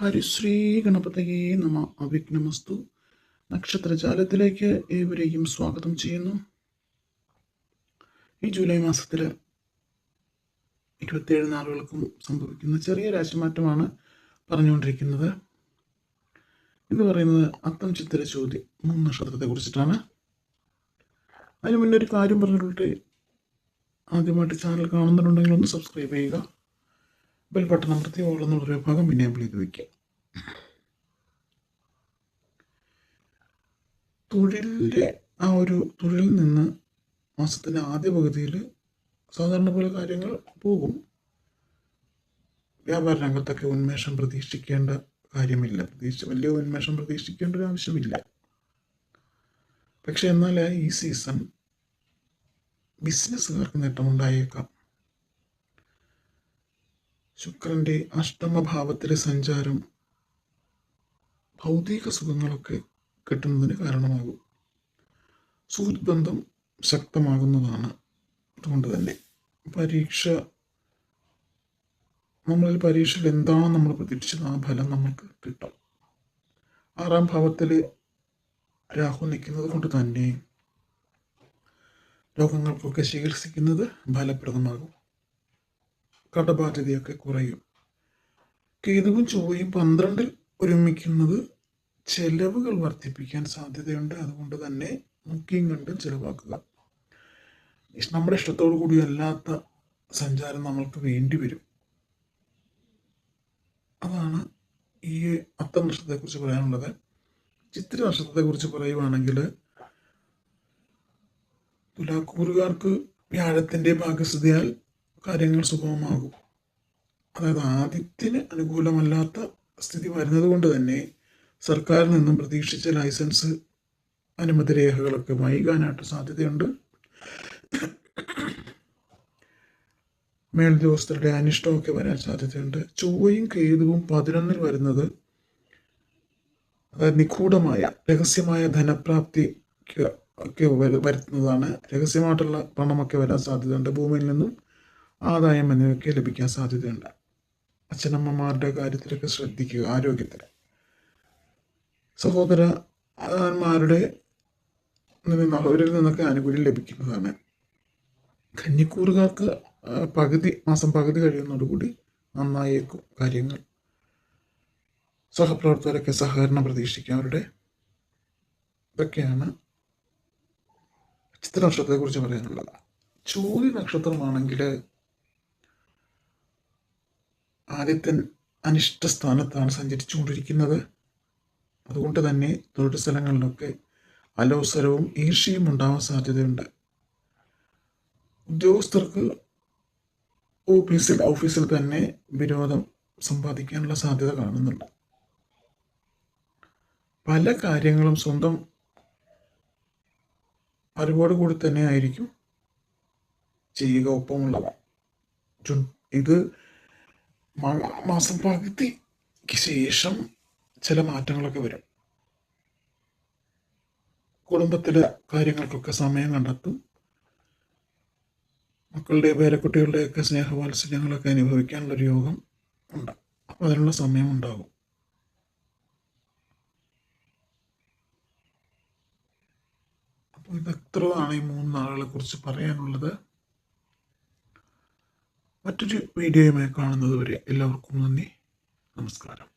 ഹരിശ്രീ ഗണപതയെ നമ. അവിഘ്നമസ്തു. നക്ഷത്രജാലത്തിലേക്ക് ഏവരെയും സ്വാഗതം ചെയ്യുന്നു. ഈ ജൂലൈ മാസത്തിൽ ഇരുപത്തിയേഴ് നാളുകൾക്കും സംഭവിക്കുന്ന ചെറിയ രാശിമാറ്റമാണ് പറഞ്ഞുകൊണ്ടിരിക്കുന്നത്. എന്ന് പറയുന്നത് അത്തം ചിത്തിര ചോദ്യം മൂന്ന് നക്ഷത്രത്തെ കുറിച്ചിട്ടാണ്. അതിന് മുന്നേ ഒരു കാര്യം പറഞ്ഞിട്ട് ആദ്യമായിട്ട് ചാനൽ കാണുന്നുണ്ടെങ്കിൽ ഒന്ന് സബ്സ്ക്രൈബ് ചെയ്യുക. ബെൽ ബട്ടൺ അമർത്തി ഓളുന്നുള്ള വിഭാഗം പിന്നെ ചെയ്ത് വയ്ക്കുക തൊഴിലിന്റെ ആ ഒരു തൊഴിലിൽ നിന്ന് മാസത്തിന്റെ ആദ്യ പകുതിയിൽ സാധാരണ പോലെ കാര്യങ്ങൾ പോകും. വ്യാപാര രംഗത്തൊക്കെ ഉന്മേഷം പ്രതീക്ഷിക്കേണ്ട കാര്യമില്ല. പ്രതീക്ഷിച്ച് വലിയ ഉന്മേഷം പ്രതീക്ഷിക്കേണ്ട ഒരു ആവശ്യമില്ല. പക്ഷെ എന്നാൽ ഈ സീസൺ ബിസിനസ്സുകാർക്ക് നേട്ടമുണ്ടായേക്കാം. ശുക്രന്റെ അഷ്ടമഭാവത്തിലെ സഞ്ചാരം ഭൗതിക സുഖങ്ങളൊക്കെ കിട്ടുന്നതിന് കാരണമാകും. സുഹൃത്ബന്ധം ശക്തമാകുന്നതാണ് അതുകൊണ്ട് തന്നെ. പരീക്ഷ നമ്മളിൽ പരീക്ഷയിൽ എന്താണോ നമ്മൾ പ്രതീക്ഷിച്ചത്? ആ ഫലം നമ്മൾക്ക് കിട്ടും. ആറാം ഭാവത്തിൽ രാഹു നിൽക്കുന്നത് കൊണ്ട് തന്നെ രോഗങ്ങൾക്കൊക്കെ ചികിത്സിക്കുന്നത് ഫലപ്രദമാകും. കടബാധ്യതയൊക്കെ കുറയും. കേതുവും ചൊവ്വയും പന്ത്രണ്ടിൽ ഒരുമിക്കുന്നത് ചെലവുകൾ വർദ്ധിപ്പിക്കാൻ സാധ്യതയുണ്ട്. അതുകൊണ്ട് തന്നെ മുക്കിയും കണ്ടും ചിലവാക്കുക. നമ്മുടെ ഇഷ്ടത്തോടു കൂടി അല്ലാത്ത സഞ്ചാരം നമ്മൾക്ക് വേണ്ടി വരും. അതാണ് ഈ അത്ത നക്ഷത്രത്തെക്കുറിച്ച് പറയാനുള്ളത്. ചിത്ര നക്ഷത്രത്തെക്കുറിച്ച് പറയുവാണെങ്കിൽ തുലാക്കൂറുകാർക്ക് വ്യാഴത്തിന്റെ ഭാഗ്യസ്ഥതയാൽ കാര്യങ്ങൾ സുഗമമാകും. അതായത് ആദ്യത്തിന് അനുകൂലമല്ലാത്ത സ്ഥിതി വരുന്നത് കൊണ്ട് തന്നെ സർക്കാരിൽ നിന്നും പ്രതീക്ഷിച്ച ലൈസൻസ് അനുമതി രേഖകളൊക്കെ വൈകാനായിട്ട് സാധ്യതയുണ്ട്. മേലുദ്യോഗസ്ഥരുടെ അനിഷ്ടമൊക്കെ വരാൻ സാധ്യതയുണ്ട്. ചൊവ്വയും കേതുവും പതിനൊന്നിൽ വരുന്നത് അതായത് നിഗൂഢമായ രഹസ്യമായ ധനപ്രാപ്തിക്ക് ഒക്കെ വരുത്തുന്നതാണ്. രഹസ്യമായിട്ടുള്ള പണമൊക്കെ വരാൻ സാധ്യതയുണ്ട്. ഭൂമിയിൽ നിന്നും ആദായം എന്നിവയൊക്കെ ലഭിക്കാൻ സാധ്യതയുണ്ട്. അച്ഛനമ്മമാരുടെ കാര്യത്തിലൊക്കെ ശ്രദ്ധിക്കുക ആരോഗ്യത്തിൽ സഹോദരന്മാരുടെ അവരിൽ നിന്നൊക്കെ ആനുകൂല്യം ലഭിക്കുന്നതാണ്. കന്നിക്കൂറുകാർക്ക് പകുതി മാസം പകുതി കഴിയുന്നതോടുകൂടി നന്നായേക്കും കാര്യങ്ങൾ. സഹപ്രവർത്തകരൊക്കെ സഹകരണം പ്രതീക്ഷിക്കാം അവരുടെ. ഇതൊക്കെയാണ് ചിത്ര നക്ഷത്രത്തെക്കുറിച്ച് പറയാനുള്ളത്. ചോദ്യ നക്ഷത്രമാണെങ്കിൽ ആദിത്യൻ അനിഷ്ട സ്ഥാനത്താണ് സഞ്ചരിച്ചുകൊണ്ടിരിക്കുന്നത്. അതുകൊണ്ട് തന്നെ തൊഴിൽ സ്ഥലങ്ങളിലൊക്കെ അലോസരവും ഈർഷ്യയും ഉണ്ടാവാൻ സാധ്യതയുണ്ട്. ഉദ്യോഗസ്ഥർക്ക് ഓഫീസിൽ ഓഫീസിൽ തന്നെ വിരോധം സമ്പാദിക്കാനുള്ള സാധ്യത കാണുന്നുണ്ട്. പല കാര്യങ്ങളും സ്വന്തം അറിവോട് കൂടി തന്നെ ആയിരിക്കും ചെയ്യുക ഒപ്പമുള്ളവ ഇത് മാസം പകുതിക്ക് ശേഷം ചില മാറ്റങ്ങളൊക്കെ വരും. കുടുംബത്തിലെ കാര്യങ്ങൾക്കൊക്കെ സമയം കണ്ടെത്തും. മക്കളുടെ പേരക്കുട്ടികളുടെയൊക്കെ സ്നേഹവാത്സല്യങ്ങളൊക്കെ അനുഭവിക്കാനുള്ളൊരു യോഗം ഉണ്ട്. അപ്പോൾ അതിനുള്ള സമയം ഉണ്ടാകും. അപ്പോൾ ഇതെത്രതാണ് ഈ മൂന്ന് നാളുകളെ കുറിച്ച് പറയാനുള്ളത്? മറ്റൊരു വീഡിയോയുമായി കാണുന്നത് വരെ എല്ലാവർക്കും നന്ദി. നമസ്കാരം.